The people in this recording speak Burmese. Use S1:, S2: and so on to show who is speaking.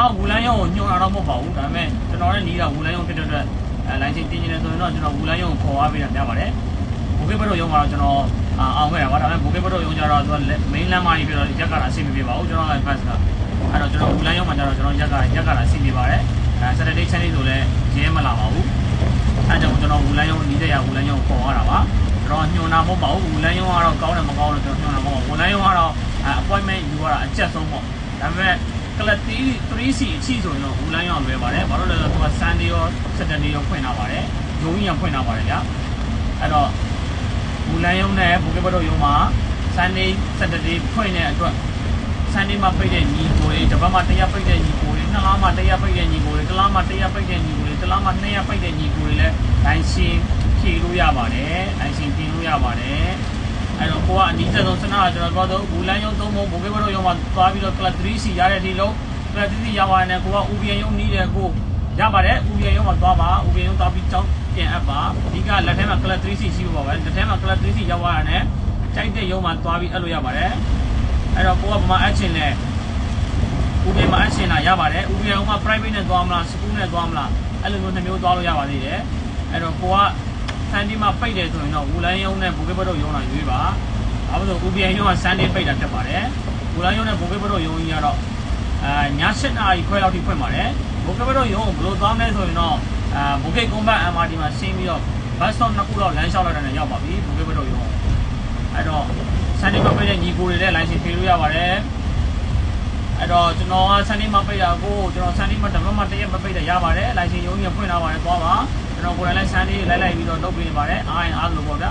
S1: တော်ဝူလန်းရုံကိုညွှန်တာတော့မဟုတ်ပါဘူးဒါပေမဲ့ကျွန်တော်နဲ့နီးတာဝူလန်းရုံဖြစ်တဲ့အတွက်အဲလိုင်စင်တင်နေတယ်ဆိုရင်တော့ကျွန်တော်ဝူလန်းရုံကိုခေါ်သွားပေးတာများပါတယ်ဘိုကေဘတ်တို့ရုံကတော့ကျွန်တော်အောင်ခဲ့တာပါဒါပေမဲ့ဘိုကေဘတ်တို့ရုံကြတော့သူက main land မှာကြီးပြတော့ရက်ကတာအဆင်မပြေပါဘူးကျွန်တော်က pass ကအဲ့တော့ကျွန်တော်ဝူလန်းရုံမှာကျတော့ကျွန်တော်ရက်ကရက်ကတာအဆင်ပြေပါတယ်အဲ Saturday Sunday ဆိုလည်းရဲမလာပါဘူးအဲကြောင့်ကျွန်တော်ဝူလန်းရုံနီးတဲ့ရဝူလန်းရုံကိုခေါ်ရတာပါကျွန်တော်ညွှန်တာမဟုတ်ပါဘူးဝူလန်းရုံကတော့ကောင်းတယ်မကောင်းတယ်ကျွန်တော်ညွှန်တာမဟုတ်ပါဘူးဝူလန်းရုံကတော့ appointment ယူရတာအကျက်ဆုံးပေါ့ဒါပေမဲ့ ကလတီ 3C အချိဆိုရင်တော့ဘူးလန်းရောလွယ်ပါတယ်ဘာလို့လဲဆိုတော့သူက Sunday ရော Saturday ရောဖွင့်ထားပါတယ်ဂျုံကြီးရဖွင့်ထားပါတယ်ဗျာအဲ့တော့ဘူးလန်းရုံနဲ့ဘူကေဘတ်တို့ရုံမှာ Sunday Saturday ဖွင့်တဲ့အတွက် Sunday မှာပိတ်တဲ့ညီကိုတွေတစ်ပတ်မှာတစ်ရက်ပိတ်တဲ့ညီကိုတွေနှစ်လမှာတစ်ရက်ပိတ်တဲ့ညီကိုတွေတစ်လမှာတစ်ရက်ပိတ်တဲ့ညီကိုတွေတစ်လမှာနှစ်ရက်ပိတ်တဲ့ညီကိုတွေလည်းဒိုင်ရှင်ဖြေလို့ရပါတယ်ဒိုင်ရှင်ပြင်လို့ရပါတယ် အဲ့တော့ကိုကအနီးဆုံးစနကကျွန်တော်တို့ဘူးလန်းရုံသုံးဖို့ဘူကေဘတ်တို့ရုံမှာသွားပြီးတော့ club 3C ရတဲ့အထိလုံးကလတိတိရပါတယ်ကိုက UBN ရုံနီးတယ်ကိုရပါတယ် UBN ရုံမှာသွားပါ UBN ရုံသွားပြီးကြောင်းပြန်အပ်ပါအဓိကလက်ထဲမှာ color 3C ရှိဖို့ပါပဲလက်ထဲမှာ color 3C ရောက်သွားရတယ်ကြိုက်တဲ့ရုံမှာသွားပြီးအပ်လို့ရပါတယ်အဲ့တော့ကိုကဘာမှအပ်ချင်လဲ UBN မှာအပ်ချင်တာရပါတယ် UBN ရုံမှာ private နဲ့သွားမလား school နဲ့သွားမလားအဲ့လိုမျိုးနှစ်မျိုးသွားလို့ရပါသေးတယ်အဲ့တော့ကိုက ဆန်ဒီမှာပိတ်တယ်ဆိုရင်တော့ဝူလိုင်းရုံနဲ့ဘူကေဘတ်တို့ရုံလာရွေးပါအဲ့ဒါဆို UBN ရုံကဆန်ဒီပိတ်တာဖြစ်ပါတယ်ဝူလိုင်းရုံနဲ့ဘူကေဘတ်တို့ရုံကြီးကတော့အာည7နာရီခွဲလောက်ထိဖွင့်ပါတယ်ဘိုကေဘတ်တို့ရုံကိုဘယ်လိုသွားမလဲဆိုရင်တော့အာဘိုကေကွန်ဘတ် MRT မှာဆင်းပြီးတော့ဘတ်စတော့နှစ်ခုလောက်လမ်းလျှောက်လိုက်တဲ့ရောက်ပါပြီဘိုကေဘတ်တို့ရုံအဲ့တော့ဆန်ဒီမှာပိတ်တဲ့ညီကိုတွေလည်းလိုင်စင်ဖြေလို့ရပါတယ်အဲ့တော့ကျွန်တော်ကဆန်ဒီမှာပိတ်တာကိုကျွန်တော်ဆန်ဒီမှာတပတ်မှတစ်ရက်မပိတ်တဲ့ရပါတယ်လိုင်စင်ရုံကြီးဖွင့်လာပါတယ်သွားပါကျွန် တော်ကိုယ်တိုင်လည်းဆန်ဒီလိုက်လိုက်ပြီးတော့လုပ်ပေးနေပါတယ်အားရင်အားလို့ပေါ့ဗျာ